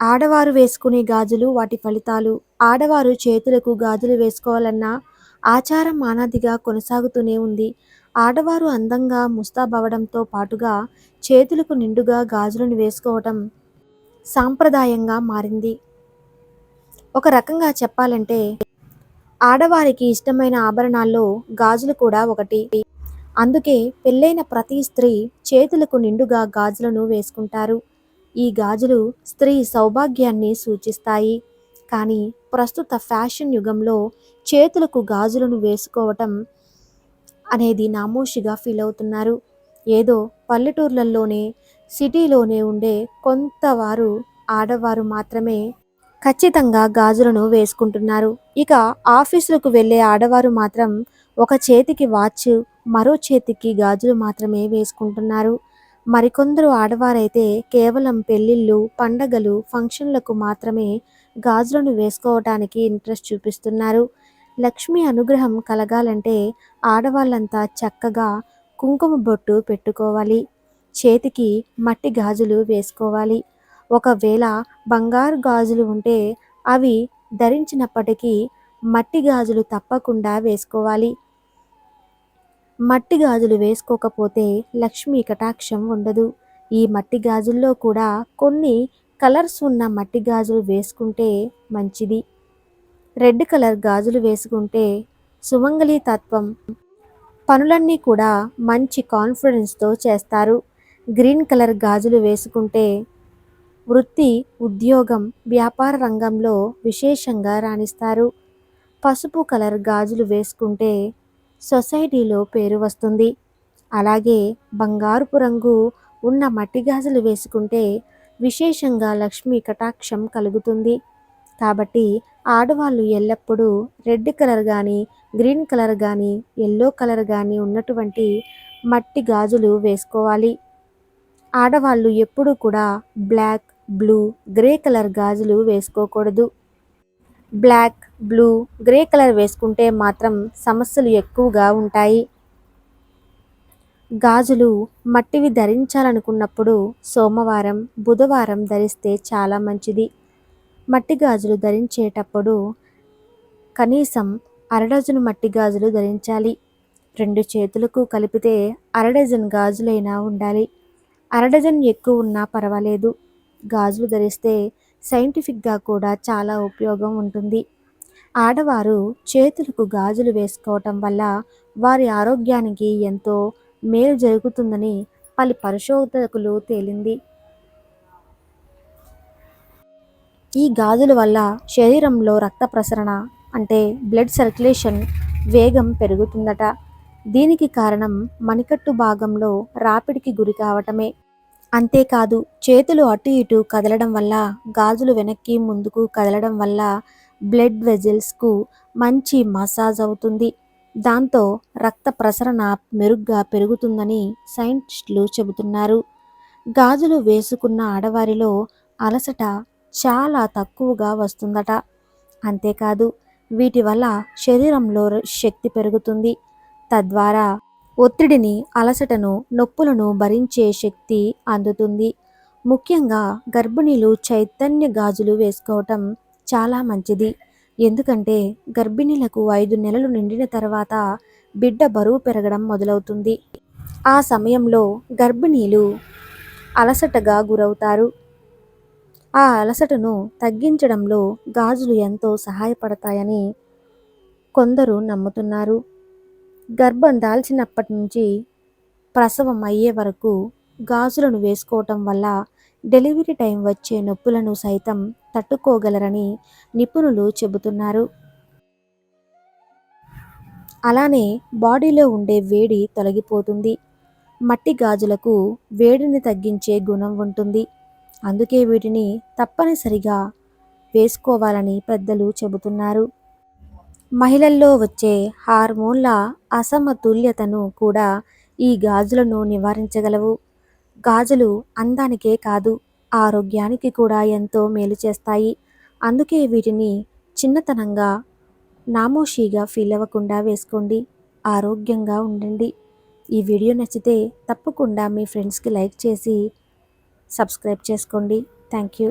ఆడవారు వేసుకునే గాజులు వాటి ఫలితాలు. ఆడవారు చేతులకు గాజులు వేసుకోవాలన్న ఆచారం మానాదిగా కొనసాగుతూనే ఉంది. ఆడవారు అందంగా ముస్తాబవడంతో పాటుగా చేతులకు నిండుగా గాజులను వేసుకోవటం సాంప్రదాయంగా మారింది. ఒక రకంగా చెప్పాలంటే ఆడవారికి ఇష్టమైన ఆభరణాల్లో గాజులు కూడా ఒకటి. అందుకే పెళ్ళైన ప్రతి స్త్రీ చేతులకు నిండుగా గాజులను వేసుకుంటారు. ఈ గాజులు స్త్రీ సౌభాగ్యాన్ని సూచిస్తాయి. కానీ ప్రస్తుత ఫ్యాషన్ యుగంలో చేతులకు గాజులను వేసుకోవటం అనేది నామోషిగా ఫీల్ అవుతున్నారు. ఏదో పల్లెటూర్లలోనే సిటీలోనే ఉండే కొంతవారు ఆడవారు మాత్రమే ఖచ్చితంగా గాజులను వేసుకుంటున్నారు. ఇక ఆఫీసులకు వెళ్ళే ఆడవారు మాత్రం ఒక చేతికి వాచ్ మరో చేతికి గాజులు మాత్రమే వేసుకుంటున్నారు. మరికొందరు ఆడవారైతే కేవలం పెళ్ళిళ్ళు పండగలు ఫంక్షన్లకు మాత్రమే గాజులను వేసుకోవటానికి ఇంట్రెస్ట్ చూపిస్తున్నారు. లక్ష్మి అనుగ్రహం కలగాలంటే ఆడవాళ్ళంతా చక్కగా కుంకుమ బొట్టు పెట్టుకోవాలి. చేతికి మట్టి గాజులు వేసుకోవాలి. ఒకవేళ బంగారు గాజులు ఉంటే అవి ధరించినప్పటికీ మట్టి గాజులు తప్పకుండా వేసుకోవాలి. మట్టి గాజులు వేసుకోకపోతే లక్ష్మీ కటాక్షం ఉండదు. ఈ మట్టి గాజుల్లో కూడా కొన్ని కలర్స్ ఉన్న మట్టి గాజులు వేసుకుంటే మంచిది. రెడ్ కలర్ గాజులు వేసుకుంటే సుమంగళి తత్వం. పనులన్నీ కూడా మంచి కాన్ఫిడెన్స్తో చేస్తారు. గ్రీన్ కలర్ గాజులు వేసుకుంటే వృత్తి ఉద్యోగం వ్యాపార రంగంలో విశేషంగా రాణిస్తారు. పసుపు కలర్ గాజులు వేసుకుంటే సొసైటీలో పేరు వస్తుంది. అలాగే బంగారుపు రంగు ఉన్న మట్టి గాజులు వేసుకుంటే విశేషంగా లక్ష్మీ కటాక్షం కలుగుతుంది. కాబట్టి ఆడవాళ్ళు ఎల్లప్పుడూ రెడ్ కలర్ కానీ గ్రీన్ కలర్ కానీ ఎల్లో కలర్ కానీ ఉన్నటువంటి మట్టి గాజులు వేసుకోవాలి. ఆడవాళ్ళు ఎప్పుడూ కూడా బ్లాక్ బ్లూ గ్రే కలర్ గాజులు వేసుకోకూడదు. బ్లాక్ బ్లూ గ్రే కలర్ వేసుకుంటే మాత్రం సమస్యలు ఎక్కువగా ఉంటాయి. గాజులు మట్టివి ధరించాలనుకున్నప్పుడు సోమవారం బుధవారం ధరిస్తే చాలా మంచిది. మట్టి గాజులు ధరించేటప్పుడు కనీసం అరడజను మట్టి గాజులు ధరించాలి. రెండు చేతులకు కలిపితే అరడజన్ గాజులైనా ఉండాలి. అరడజన్ ఎక్కువ ఉన్నా పర్వాలేదు. గాజులు ధరిస్తే సైంటిఫిక్గా కూడా చాలా ఉపయోగం ఉంటుంది. ఆడవారు చేతులకు గాజులు వేసుకోవటం వల్ల వారి ఆరోగ్యానికి ఎంతో మేలు జరుగుతుందని పలు పరిశోధకులు తేలింది. ఈ గాజుల వల్ల శరీరంలో రక్త ప్రసరణ అంటే బ్లడ్ సర్క్యులేషన్ వేగం పెరుగుతుందట. దీనికి కారణం మణికట్టు భాగంలో రాపిడికి గురి కావటమే. అంతేకాదు చేతులు అటు ఇటు కదలడం వల్ల గాజులు వెనక్కి ముందుకు కదలడం వల్ల బ్లడ్ వెజిల్స్కు మంచి మసాజ్ అవుతుంది. దాంతో రక్త ప్రసరణ మెరుగ్గా పెరుగుతుందని సైంటిస్టులు చెబుతున్నారు. గాజులు వేసుకున్న ఆడవారిలో అలసట చాలా తక్కువగా వస్తుందట. అంతేకాదు వీటి వల్ల శరీరంలో శక్తి పెరుగుతుంది. తద్వారా ఒత్తిడిని అలసటను నొప్పులను భరించే శక్తి అందుతుంది. ముఖ్యంగా గర్భిణీలు చైతన్య గాజులు వేసుకోవటం చాలా మంచిది. ఎందుకంటే గర్భిణీలకు ఐదు నెలలు నిండిన తర్వాత బిడ్డ బరువు పెరగడం మొదలవుతుంది. ఆ సమయంలో గర్భిణీలు అలసటగా గురవుతారు. ఆ అలసటను తగ్గించడంలో గాజులు ఎంతో సహాయపడతాయని కొందరు నమ్ముతున్నారు. గర్భం దాల్చినప్పటి నుంచి ప్రసవం అయ్యే వరకు గాజులను వేసుకోవటం వల్ల డెలివరీ టైం వచ్చే నొప్పులను సైతం తట్టుకోగలరని నిపుణులు చెబుతున్నారు. అలానే బాడీలో ఉండే వేడి తొలగిపోతుంది. మట్టి గాజులకు వేడిని తగ్గించే గుణం ఉంటుంది. అందుకే వీటిని తప్పనిసరిగా వేసుకోవాలని పెద్దలు చెబుతున్నారు. మహిళల్లో వచ్చే హార్మోన్ల అసమతుల్యతను కూడా ఈ గాజులను నివారించగలవు. గాజులు అందానికే కాదు ఆరోగ్యానికి కూడా ఎంతో మేలు చేస్తాయి. అందుకే వీటిని చిన్నతనంగా నామోషీగా ఫీల్ అవ్వకుండా వేసుకోండి. ఆరోగ్యంగా ఉండండి. ఈ వీడియో నచ్చితే తప్పకుండా మీ ఫ్రెండ్స్కి లైక్ చేసి సబ్స్క్రైబ్ చేసుకోండి. Thank you.